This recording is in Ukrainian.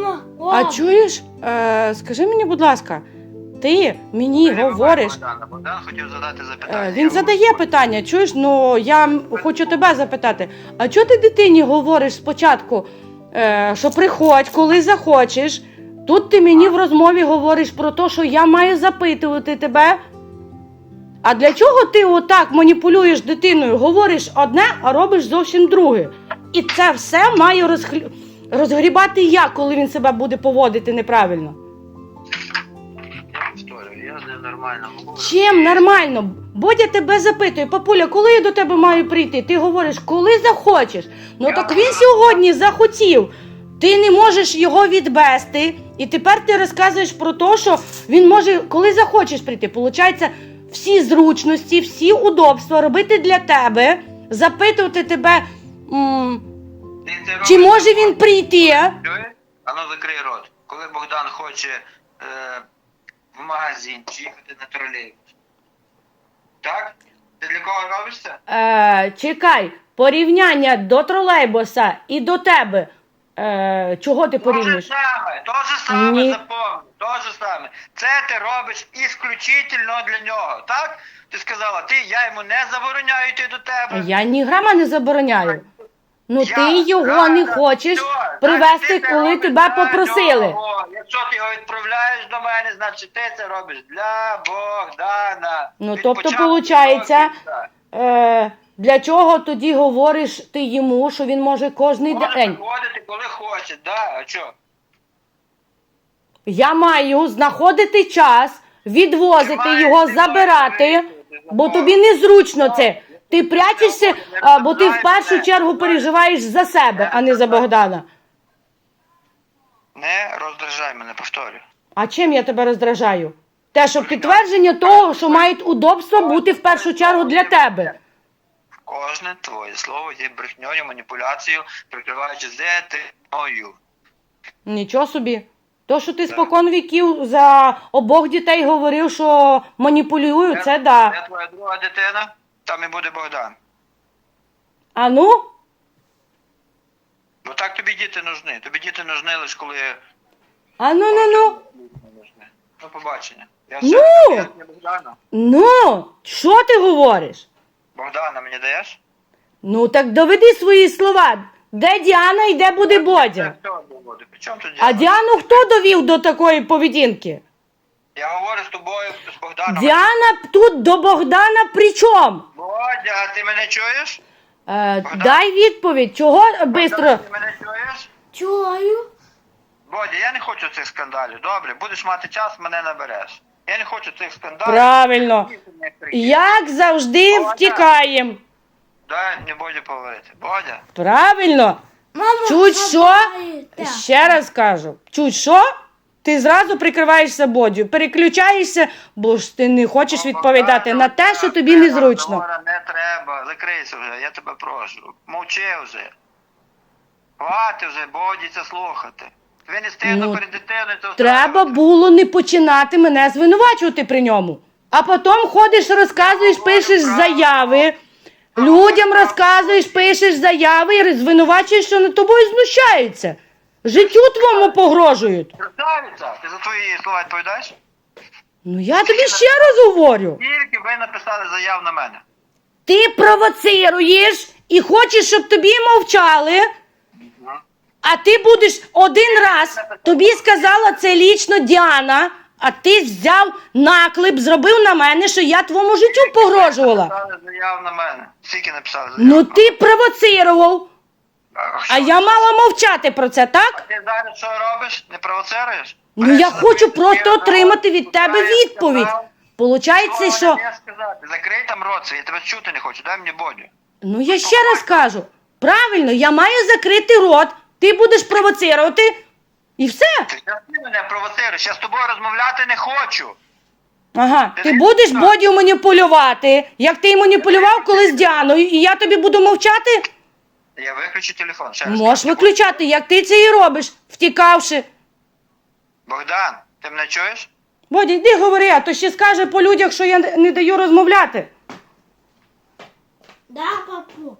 Мама, о, А чуєш? Е, скажи мені, будь ласка, ти мені говориш. Богдана. Богдан хотів задати запитання. Е, Він задає питання, чуєш? Ну я м- хочу тебе запитати. А чого ти дитині говориш спочатку, е, що приходь, коли захочеш? Тут ти мені в розмові говориш про те, що я маю запитувати тебе. А для чого ти отак маніпулюєш дитиною? Говориш одне, а робиш зовсім друге. І це все маю розхлі... розгрібати я, коли він себе буде поводити неправильно. Я говорю. Чим нормально? Бодя тебе запитує, папуля, коли я до тебе маю прийти? Ти говориш, коли захочеш. Ну Я так він сьогодні захотів. Ти не можеш його відвести, і тепер ти розказуєш про те, що він може, коли захочеш прийти. Получається, всі зручності, всі удобства робити для тебе, запитувати тебе, м, Ти це чи робиш може він прийти. Чуєш? А ну закрий рот. Коли Богдан хоче е, в магазин чи їхати на тролейбус. Так? Ти для кого робиш це? Е, чекай, порівняння до тролейбуса і до тебе. Е, чого ти То же порівнюєш? саме, то же саме, Ні. запомни, то же саме. Це ти робиш ісключительно для нього, так? Ти сказала, ти, я йому не забороняю йти до тебе. Я ні грама не забороняю. Ну Я ти його не хочеш що, привезти, значить, ти це коли робиш тебе для попросили. нього. Якщо ти його відправляєш до мене, значить ти це робиш для Богдана. Ну, Від тобто, початку получається, кінця. Е, для чого тоді говориш ти йому, що він може кожний Може день? приходити, коли хоче, да? А що? Я маю знаходити час, відвозити його, забирати, бо тобі незручно це. Ти прячешся, а, бо ти в першу чергу переживаєш за себе, а не за Богдана. Не роздражай мене, повторюю. А чим я тебе роздражаю? Те, що підтвердження того, що мають удобство бути в першу чергу для тебе. Кожне твоє слово є брехньою, маніпуляцією, прикриваючи дитиною. Нічого собі. То, що ти спокон віків за обох дітей говорив, що маніпулюю, це да. Це твоя друга дитина, там і буде Богдан. А ну? Бо так тобі діти нужны. Тобі діти нужны лише коли. А ну ну ну. нужны. До побачення. Я Ну! все. Я тобі Богдана. Ну, що ти говориш? Богдана мені даєш? Ну так доведи свої слова. Де Діана і де буде Бодя? Це все буде. При чому тут А Діана? Діану хто довів до такої поведінки? Я говорю з тобою, з Богданом. Діана тут до Богдана при чому? Бодя, ти мене чуєш? Е, Богдан. дай відповідь, чого бистро? Ти мене чуєш? чую. Бодя, я не хочу цих скандалів. Добре, будеш мати час, мене набереш. Я не хочу цих скандалів. Правильно. Як завжди Бодя. втікаємо. Дай мені Бодя поговорити. Бодя, Правильно. Мама, Чуть що? Ще раз кажу, чуть що? Ти зразу прикриваєшся бодю, переключаєшся, бо ж ти не хочеш відповідати на те, що тобі незручно. Не треба, закрийся вже, я тебе прошу. Мовчи вже. Хвати вже, Боді це слухати. Ви не стидно Ну, перед дитиною Треба було не починати мене звинувачувати при ньому. А потім ходиш, розказуєш, пишеш заяви. Людям розказуєш, пишеш заяви і звинувачуєш, що над тобою знущаються. Життю твому погрожують. Красавиця, ти за твої слова відповідаєш? Ну я тобі ще раз говорю. Тільки ви написали заяву на мене. Ти провоцируєш і хочеш, щоб тобі мовчали. А ти будеш один раз, тобі сказала це лічно Діана, а ти взяв наклеп, зробив на мене, що я твоєму життю погрожувала. Написали заяву на мене. Скільки написали заяву? Ну ти провоцирував, що? а я мала мовчати про це, так? Ти зараз що робиш? Не провоцируєш? Ну я хочу просто отримати від тебе відповідь. Получається, що. Закрий там рот, свій, я тебе чути не хочу, дай мені бодю. Ну я ще раз кажу. Правильно, я маю закрити рот, ти будеш провоцирувати, і все. Ти зараз ти мене провоцируєш, я з тобою розмовляти не хочу. Ага, ти будеш Бодю маніпулювати, як ти й маніпулював колись з Діаною, і я тобі буду мовчати? Я виключу телефон. Ще раз. Можеш виключати, як ти це і робиш, втікавши. Богдан, ти мене чуєш? Бодя, йди говори, а то ще скаже по людях, що я не не даю розмовляти. Да, папу.